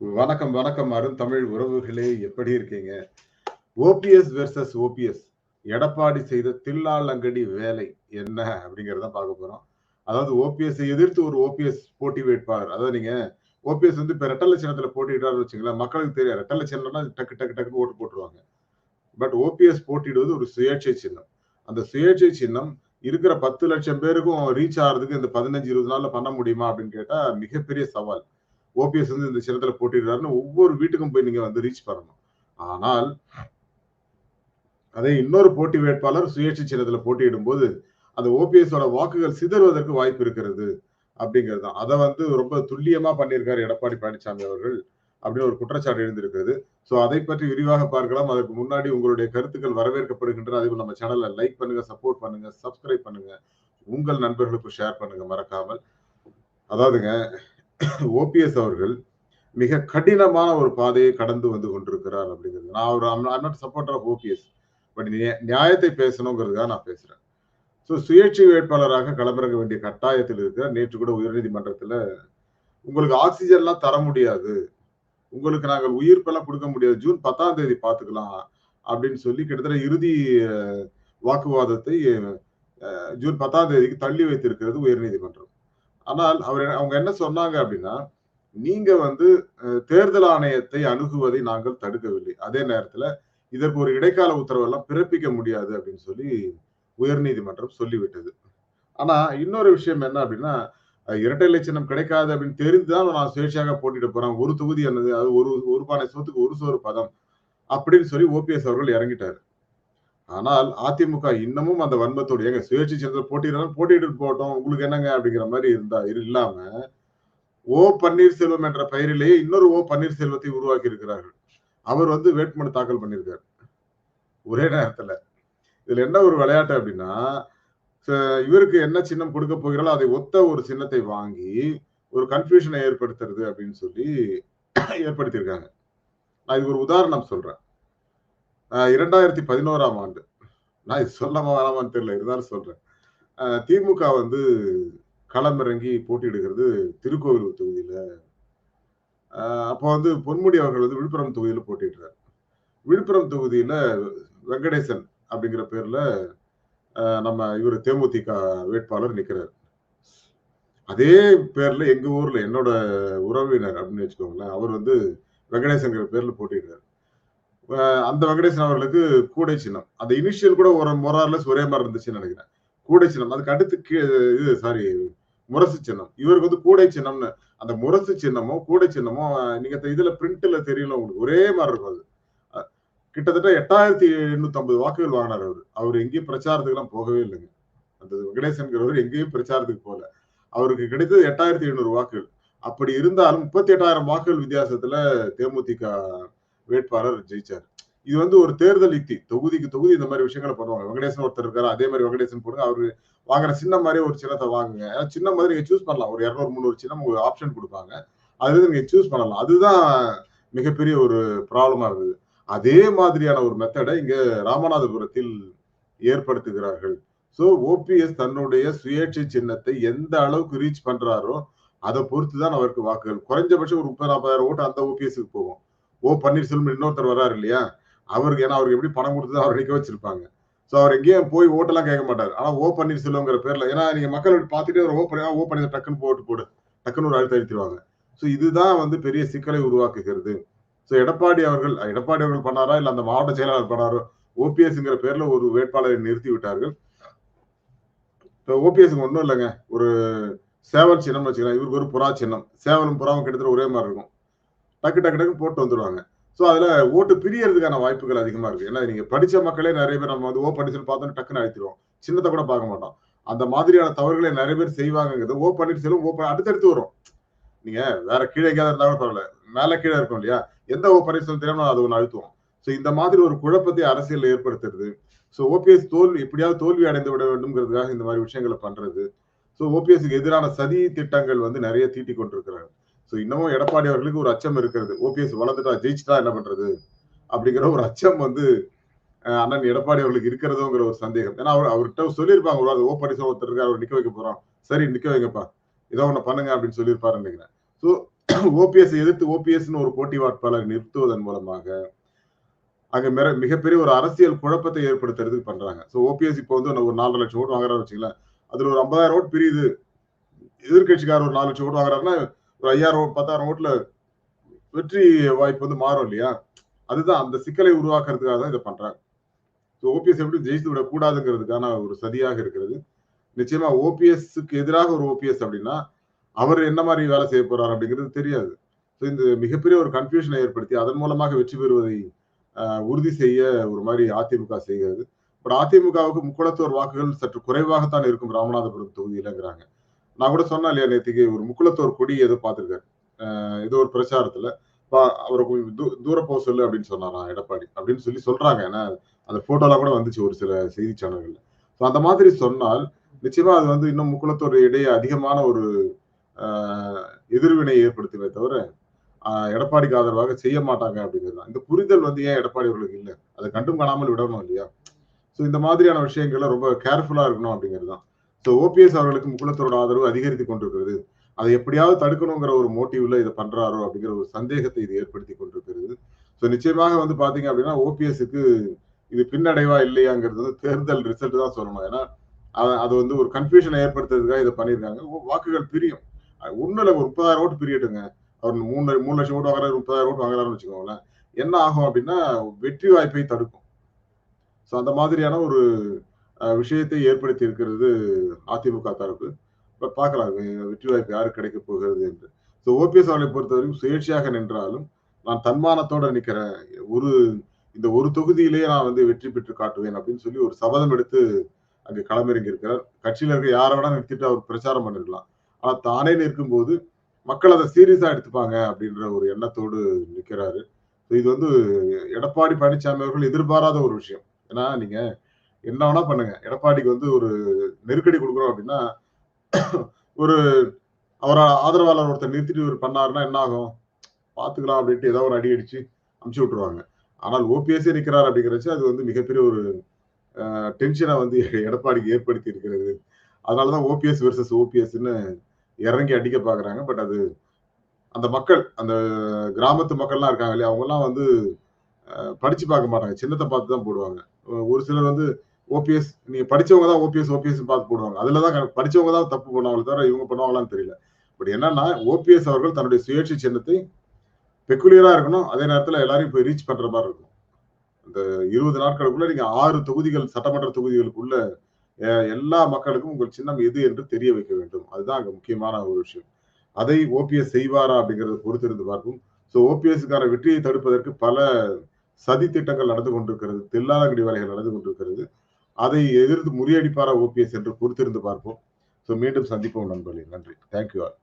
வணக்கம், வணக்கம் அருண் தமிழ் உறவுகளே! எப்படி இருக்கீங்க? OPS versus OPS. எடப்பாடி செய்த தில்லாலங்கடி வேலை என்ன? அப்படிங்கிறத பார்க்க போறோம். அதாவது ஓபிஎஸ்ஸை எதிர்த்து ஒரு ஓபிஎஸ் போட்டி வேட்பாளர். அதாவது நீங்க ஓபிஎஸ் வந்து இப்ப ரெட்டல சின்னத்துல போட்டிடுறாரு வச்சுங்களேன் மக்களுக்கு தெரியாது. ரெட்டல சின்னம்னா டக்கு டக்கு டக்குன்னு ஓட்டு போட்டுருவாங்க. பட் ஓபிஎஸ் போட்டியிடுவது ஒரு சுயேட்சை சின்னம். அந்த சுயேட்சை சின்னம் இருக்கிற பத்து லட்சம் பேருக்கும் ரீச் ஆகிறதுக்கு இந்த 15, 20 நாள்ல பண்ண முடியுமா? அப்படின்னு கேட்டா மிகப்பெரிய சவால். ஓபிஎஸ் வந்து இந்த சின்னத்துல போட்டிடுறாருன்னு ஒவ்வொரு வீட்டுக்கும் போய் நீங்க வந்து ரீச் பண்ணணும். ஆனால் அதே இன்னொரு போட்டி வேட்பாளர் சுயேட்சை சின்னத்துல போட்டியிடும்போது, அந்த ஓபிஎஸோட வாக்குகள் சிதறுவதற்கு வாய்ப்பு இருக்கிறது. அப்படிங்கிறது தான். அதை வந்து ரொம்ப துல்லியமா பண்ணியிருக்காரு எடப்பாடி பழனிசாமி அவர்கள். அப்படின்னு ஒரு குற்றச்சாட்டு எழுந்திருக்கிறது. ஸோ அதை பற்றி விரிவாக பார்க்கலாம். அதற்கு முன்னாடி உங்களுடைய கருத்துக்கள் வரவேற்கப்படுகின்றன. அதே நம்ம சேனலை லைக் பண்ணுங்க, சப்போர்ட் பண்ணுங்க, சப்ஸ்கிரைப் பண்ணுங்க. உங்கள் நண்பர்களுக்கு ஷேர் பண்ணுங்க மறக்காமல். அதாவதுங்க ஓபிஎஸ் அவர்கள் மிக கடினமான ஒரு பாதையை கடந்து வந்து கொண்டிருக்கிறார் அப்படிங்கிறது. நான் ஒரு I'm not of OPS. But நியா நியாயத்தை பேசணுங்கிறதுக்காக நான் பேசுறேன். ஸோ சுயேட்சை வேட்பாளராக களமிறங்க வேண்டிய கட்டாயத்தில் இருக்கிற நேற்று கூட உயர்நீதிமன்றத்தில் உங்களுக்கு ஆக்சிஜன்லாம் தர முடியாது. உங்களுக்கு நாங்கள் உயிர்ப்பெல்லாம் கொடுக்க முடியாது. ஜூன் 10ஆம் தேதி பார்த்துக்கலாம். அப்படின்னு சொல்லி கிட்டத்தட்ட இறுதி வாக்குவாதத்தை ஜூன் 10ஆம் தேதிக்கு தள்ளி வைத்திருக்கிறது உயர்நீதிமன்றம். ஆனால் அவர் அவங்க என்ன சொன்னாங்க அப்படின்னா, நீங்க வந்து தேர்தல் ஆணையத்தை அணுகுவதை நாங்கள் தடுக்கவில்லை. அதே நேரத்துல இதற்கு ஒரு இடைக்கால உத்தரவெல்லாம் பிறப்பிக்க முடியாது அப்படின்னு சொல்லி உயர்நீதிமன்றம் சொல்லிவிட்டது. ஆனா இன்னொரு விஷயம் என்ன அப்படின்னா, இரட்டை இலை கிடைக்காது அப்படின்னு தெரிந்து தான் நான் சுயேட்சையாக போட்டிட்டு போறேன். ஒரு தொகுதி என்னது அது ஒரு ஒரு பானை சோத்துக்கு ஒரு சோறு பதம். அப்படின்னு சொல்லி ஓபிஎஸ் அவர்கள் இறங்கிட்டாரு. ஆனால் அதிமுக இன்னமும் அந்த வன்மத்தோடு ஏங்க சுயேட்சை சேர்ந்த போட்டியிடலாம் போட்டியிட்டு போகட்டும். உங்களுக்கு என்னங்க அப்படிங்கிற மாதிரி இருந்தா இல்லாம, ஓ. பன்னீர்செல்வம் என்ற பெயரிலேயே இன்னொரு ஓ. பன்னீர்செல்வத்தை உருவாக்கி இருக்கிறார்கள். அவர் வந்து வேட்புமனு தாக்கல் பண்ணியிருக்காரு. ஒரே நேரத்துல. இதுல என்ன ஒரு விளையாட்டு அப்படின்னா, ச இவருக்கு என்ன சின்னம் கொடுக்க போகிறாரோ அதை ஒத்த ஒரு சின்னத்தை வாங்கி, ஒரு கன்ஃப்யூஷனை ஏற்படுத்துறது அப்படின்னு சொல்லி ஏற்படுத்தியிருக்காங்க. நான் இதுக்கு ஒரு உதாரணம் சொல்றேன். இரண்டாயிரத்தி பதினோராம் ஆண்டு. நான் இது சொல்ல வேணாமான்னு தெரியல. இருந்தாலும் சொல்றேன். திமுக வந்து களமிறங்கி போட்டியிடுகிறது திருக்கோவிலூர் தொகுதியில. அப்போ வந்து பொன்முடி அவர்கள் வந்து விழுப்புரம் தொகுதியில் போட்டிடுறார் விழுப்புரம் தொகுதியில வெங்கடேசன் அப்படிங்கிற பேர்ல நம்ம இவர் தேமுதிக வேட்பாளர் நிற்கிறார் அதே பேர்ல எங்க ஊர்ல என்னோட உறவினர் அப்படின்னு வச்சுக்கோங்களேன். அவர் வந்து வெங்கடேசங்கிற பேர்ல போட்டியிடுறார். அந்த வெங்கடேசன் அவர்களுக்கு கூடை சின்னம். அந்த இனிஷியல் கூட ஒரு மோர் ஒரே மாதிரி இருந்துச்சுன்னு நினைக்கிறேன் கூடை சின்னம். அதுக்கு அடுத்து கீழே இது சாரி முரசு சின்னம். இவருக்கு வந்து கூடை சின்னம்னு. அந்த முரசு சின்னமோ கூடை சின்னமோ நீங்க இதுல பிரிண்ட்ல தெரியல உங்களுக்கு. ஒரே மாதிரி இருக்கும் அது. கிட்டத்தட்ட எட்டாயிரத்தி எண்ணூத்தி ஐம்பது வாக்குகள் வாங்கினார் அவர் அவர் எங்கேயும் பிரச்சாரத்துக்கு எல்லாம் போகவே இல்லைங்க அந்த வெங்கடேசன்கிறவர் எங்கேயும் பிரச்சாரத்துக்கு போகல அவருக்கு கிடைத்தது 8700 வாக்குகள். அப்படி இருந்தாலும் 38000 வாக்குகள் வித்தியாசத்துல தேமுதிக வேட்பாளர் ஜெயிச்சார் இது வந்து ஒரு தேர்தல் யுக்தி. தொகுதிக்கு தொகுதி இந்த மாதிரி விஷயங்களை பண்ணுவாங்க. வெங்கடேசன் ஒருத்தர் இருக்காரு. அதே மாதிரி வெங்கடேசன் போடுங்க. அவரு வாங்குற சின்ன மாதிரி ஒரு சின்னத்தை வாங்குங்க. ஏன்னா சின்ன மாதிரி நீங்க சூஸ் பண்ணலாம். ஒரு 200, 300 சின்னம் உங்களுக்கு ஆப்ஷன் கொடுப்பாங்க அதுலேருந்து நீங்க சூஸ் பண்ணலாம். அதுதான் மிகப்பெரிய ஒரு ப்ராப்ளமா இருக்குது அதே மாதிரியான ஒரு மெத்தடை இங்க ராமநாதபுரத்தில் ஏற்படுத்துகிறார்கள். ஸோ ஓபிஎஸ் தன்னுடைய சுயேட்சை சின்னத்தை எந்த அளவுக்கு ரீச் பண்றாரோ, அதை பொறுத்து தான் அவருக்கு வாக்குகள். குறைஞ்சபட்சம் ஒரு 30, 40,000 ஓட்டு அந்த ஓபிஎஸ்க்கு போகும். ஓ. பன்னீர்செல்வம் இன்னொருத்தர் வர்றாரு இல்லையா? அவருக்கு ஏன்னா அவருக்கு எப்படி பணம் குடுத்து அவர் நிற்க வச்சிருப்பாங்க. ஸோ அவர் எங்கேயும் போய் ஓட்டெல்லாம் கேட்க மாட்டார் ஆனால் ஓ. பன்னீர்செல்வம்ங்கிற பேர்ல ஏன்னா நீங்க மக்கள் பார்த்துட்டே ஓ. பண்ணி ஓ. பண்ணி டக்குன்னு ஓட்டு போடு. டக்குன்னு ஒரு அழுத்த அழுத்திடுவாங்க ஸோ இதுதான் வந்து பெரிய சிக்கலை உருவாக்குகிறது. ஸோ எடப்பாடி அவர்கள் எடப்பாடி அவர்கள் பண்ணாரா? இல்லை அந்த மாவட்ட செயலாளர் பண்ணாரோ? ஓபிஎஸ்ங்கிற பேர்ல ஒரு வேட்பாளரை நிறுத்தி விட்டார்கள். இப்போ ஓபிஎஸ்க்கு ஒன்றும் இல்லைங்க ஒரு சேவல் சின்னம்னு வச்சுக்கலாம் இவருக்கு ஒரு புறா சின்னம். சேவலும், புறாவும் கிட்டத்தட்ட ஒரே மாதிரி இருக்கும். டக்கு டக்கு டக்கு போட்டு வந்துருவாங்க. ஸோ அதுல ஓட்டு பிரியறதுக்கான வாய்ப்புகள் அதிகமா இருக்கு. ஏன்னா நீங்க படிச்ச மக்களே நிறைய பேர் நம்ம வந்து ஓ. பன்னீர்செல்வம் பார்த்தோனே டக்குன்னு அழுத்திருவோம். சின்னத்தை கூட பார்க்க மாட்டோம். அந்த மாதிரியான தவறுகளை நிறைய பேர் செய்வாங்கங்கிறது ஓ. பன்னீர்செல்வம் ஓ. அடுத்தடுத்து வரும். நீங்க வேற கீழே எங்கேயாவது இருந்தா கூட பரவால்ல. மேல கீழே இருக்கும் இல்லையா? எந்த ஓ. பன்னீர்செல்வம் தெரியாமல் அது ஒன்று அழுத்துவோம். ஸோ இந்த மாதிரி ஒரு குழப்பத்தை அரசியல்ல ஏற்படுத்துறது. ஸோ ஓபிஎஸ் தோல்வி எப்படியாவது தோல்வி அடைந்து விட வேண்டும்ங்கிறதுக்காக இந்த மாதிரி விஷயங்களை பண்றது. ஸோ ஓபிஎஸ்க்கு எதிரான சதி திட்டங்கள் வந்து நிறைய தீட்டி கொண்டிருக்கிறாங்க. ஸோ இன்னமும் எடப்பாடி அவர்களுக்கு ஒரு அச்சம் இருக்கிறது. ஓபிஎஸ் வளர்ந்துட்டா, ஜெயிச்சுட்டா என்ன பண்றது? அப்படிங்கிற ஒரு அச்சம் வந்து அண்ணன் எடப்பாடி அவர்களுக்கு இருக்கிறதோங்கிற ஒரு சந்தேகம். ஏன்னா அவர் அவர்கிட்ட சொல்லியிருப்பாங்க ஒரு ஓ. பன்னீர்செல்வம் ஒருத்தர் இருக்காரு. அவர் நிக்க வைக்க போறோம். சரி நிக்க வைங்கப்பா. ஏதோ ஒண்ணு பண்ணுங்க அப்படின்னு சொல்லியிருப்பாருன்னு நினைக்கிறேன் ஸோ ஓபிஎஸ் எதிர்த்து ஓபிஎஸ்னு ஒரு போட்டி வாட்பாளர் நிறுத்துவதன் மூலமாக அங்க மிக மிகப்பெரிய ஒரு அரசியல் குழப்பத்தை ஏற்படுத்துறதுக்கு பண்றாங்க ஸோ ஓபிஎஸ் இப்போ வந்து ஒரு நாலரை லட்சம் ஓட்டு வாங்குறாரு வச்சுங்களேன் அதுல ஒரு ஐம்பதாயிரம் ஓட்டு பிரியுது எதிர்கட்சிக்காரர் ஒரு நாலு லட்சம் ஓட்டு வாங்குறாருன்னா ஒரு ஐயாயிரம் பத்தாயிரம் ஓட்டுல வெற்றி வாய்ப்பு வந்து மாறும் இல்லையா? அதுதான் அந்த சிக்கலை உருவாக்குறதுக்காக தான் இதை பண்றாங்க. ஸோ ஓபிஎஸ் எப்படி ஜெயித்து விடக்கூடாதுங்கிறதுக்கான ஒரு சதியாக இருக்கிறது. நிச்சயமா ஓபிஎஸ்க்கு எதிராக ஒரு ஓபிஎஸ் அப்படின்னா அவர் என்ன மாதிரி வேலை செய்ய போறார் அப்படிங்கிறது தெரியாது. ஸோ இந்த மிகப்பெரிய ஒரு கன்ஃபியூஷனை ஏற்படுத்தி அதன் மூலமாக வெற்றி பெறுவதை உறுதி செய்ய ஒரு மாதிரி அதிமுக செய்கிறது. பட் அதிமுகவுக்கு முக்குளத்தோர் வாக்குகள் சற்று குறைவாகத்தான் இருக்கும் ராமநாதபுரம் தொகுதியிலங்கிறாங்க. நான் கூட சொன்னேன் இல்லையா நேற்றுக்கு ஒரு முக்குளத்தோர் கொடி ஏதோ பார்த்துருக்காரு. ஏதோ ஒரு பிரச்சாரத்துல அவரை தூ தூர போக சொல்லு அப்படின்னு சொன்னாராம் எடப்பாடி. அப்படின்னு சொல்லி சொல்றாங்க. ஏன்னா அந்த போட்டோலாம் கூட வந்துச்சு ஒரு சில செய்தி சேனல்கள்ல. ஸோ அந்த மாதிரி சொன்னால் நிச்சயமா அது வந்து இன்னும் முக்குளத்தோர் இடையே அதிகமான ஒரு எதிர்வினை ஏற்படுத்துமே தவிர எடப்பாடிக்கு ஆதரவாக செய்ய மாட்டாங்க அப்படிங்கிறது இந்த புரிதல் வந்து ஏன் எடப்பாடி அவர்களுக்கு இல்லை? அதை கண்டும் காணாமல் விடணும் இல்லையா? ஸோ இந்த மாதிரியான விஷயங்கள்ல ரொம்ப கேர்ஃபுல்லா இருக்கணும் அப்படிங்கிறது தான். ஸோ ஓபிஎஸ் அவர்களுக்கு முகுலத்தரோட ஆதரவு அதிகரித்து கொண்டிருக்கிறது. அதை எப்படியாவது தடுக்கணுங்கிற ஒரு மோட்டிவ்ல இதை பண்றாரோ அப்படிங்கிற ஒரு சந்தேகத்தை இது ஏற்படுத்தி கொண்டிருக்கிறது. ஸோ நிச்சயமாக வந்து பாத்தீங்க அப்படின்னா ஓபிஎஸ்க்கு இது பின்னடைவா இல்லையாங்கிறது வந்து தேர்தல் ரிசல்ட் தான் சொல்லணும். ஏன்னா அது வந்து ஒரு கன்ஃபியூஷனை ஏற்படுத்துறதுக்காக இதை பண்ணியிருக்காங்க. வாக்குகள் பிரியும். ஒண்ணுல ஒரு முப்பதாயிரம் ஓட்டு பிரியட்டுங்க. அவர் மூணு மூணு லட்சம் ஓட்டு வாங்குறாரு முப்பதாயிரம் ஓட்டு வாங்குறாருன்னு வச்சுக்கோங்களேன். என்ன ஆகும் அப்படின்னா வெற்றி வாய்ப்பை தடுக்கும். ஸோ அந்த மாதிரியான ஒரு விஷயத்தை ஏற்படுத்தி இருக்கிறது அதிமுக தரப்பு. பட் பார்க்கலாம் வெற்றி வாய்ப்பு யாருக்கு கிடைக்க போகிறது என்று. ஸோ ஓபிஎஸ் அவர்களை பொறுத்தவரைக்கும் சுயேட்சையாக நின்றாலும் நான் தன்மானத்தோடு நிற்கிறேன். ஒரு இந்த ஒரு தொகுதியிலேயே நான் வந்து வெற்றி பெற்று காட்டுவேன் அப்படின்னு சொல்லி ஒரு சபதம் எடுத்து அங்கே களமிறங்கி இருக்கிறார் கட்சியில் இருக்க யாரை வேணா நிறுத்திட்டு அவர் பிரச்சாரம் பண்ணிருக்கலாம். ஆனால் தானே நிற்கும் போது மக்கள் அதை சீரியஸாக எடுத்துப்பாங்க அப்படின்ற ஒரு எண்ணத்தோடு நிற்கிறாரு. இது வந்து எடப்பாடி பழனிசாமி அவர்கள் எதிர்பாராத ஒரு விஷயம். ஏன்னா நீங்கள் என்ன வேணா பண்ணுங்க. எடப்பாடிக்கு வந்து ஒரு நெருக்கடி கொடுக்குறோம் அப்படின்னா ஒரு அவரை ஆதரவாளர் ஒருத்தர் நிறுத்திட்டு ஒரு பண்ணாருன்னா என்ன ஆகும்? பாத்துக்கலாம் அப்படின்ட்டு ஏதோ ஒரு அடி அடிச்சு அமுச்சு விட்டுருவாங்க. ஆனால் ஓபிஎஸ்ஏ நிற்கிறார் அப்படிங்கிறச்சு அது வந்து மிகப்பெரிய ஒரு டென்ஷனை வந்து எடப்பாடிக்கு ஏற்படுத்தி இருக்கிறது. அதனாலதான் ஓபிஎஸ் வெர்சஸ் ஓபிஎஸ்ன்னு இறங்கி அடிக்க பாக்குறாங்க. பட் அது அந்த மக்கள் அந்த கிராமத்து மக்கள்லாம் இருக்காங்க இல்லையா அவங்க வந்து படிச்சு பார்க்க மாட்டாங்க. சின்னத்தை பார்த்து தான் போடுவாங்க ஒரு சிலர் வந்து ஓபிஎஸ் நீங்க படிச்சவங்க தான் ஓபிஎஸ் ஓபிஎஸ் பார்த்து போடுவாங்க. அதுலதான் படிச்சவங்க தான் தப்பு பண்ணுவாங்க தவிர இவங்க பண்ணுவாங்களான்னு தெரியல. பட் என்னன்னா ஓபிஎஸ் அவர்கள் தன்னுடைய சுயேட்சை சின்னத்தை பெக்குலியரா இருக்கணும். அதே நேரத்துல எல்லாரையும் போய் ரீச் பண்ற மாதிரி இருக்கும். இந்த இருபது நாட்களுக்குள்ள நீங்க ஆறு தொகுதிகள் சட்டமன்ற தொகுதிகளுக்குள்ள எல்லா மக்களுக்கும் உங்கள் சின்னம் எது என்று தெரிய வைக்க வேண்டும். அதுதான் அங்க முக்கியமான ஒரு விஷயம். அதை ஓபிஎஸ் செய்வாரா அப்படிங்கறத பொறுத்திருந்து பார்க்கும் ஸோ ஓபிஎஸ்க்கான வெற்றியை தடுப்பதற்கு பல சதி திட்டங்கள் நடந்து கொண்டிருக்கிறது தில்லாதங்கடி வேலைகள் நடந்து கொண்டிருக்கிறது. அதை எதிர்த்து முறியடிப்பாரா ஓபிஎஸ் என்று பொறுத்திருந்து பார்ப்போம். ஸோ மீண்டும் சந்திப்போம் நண்பர்களே. நன்றி. Thank you all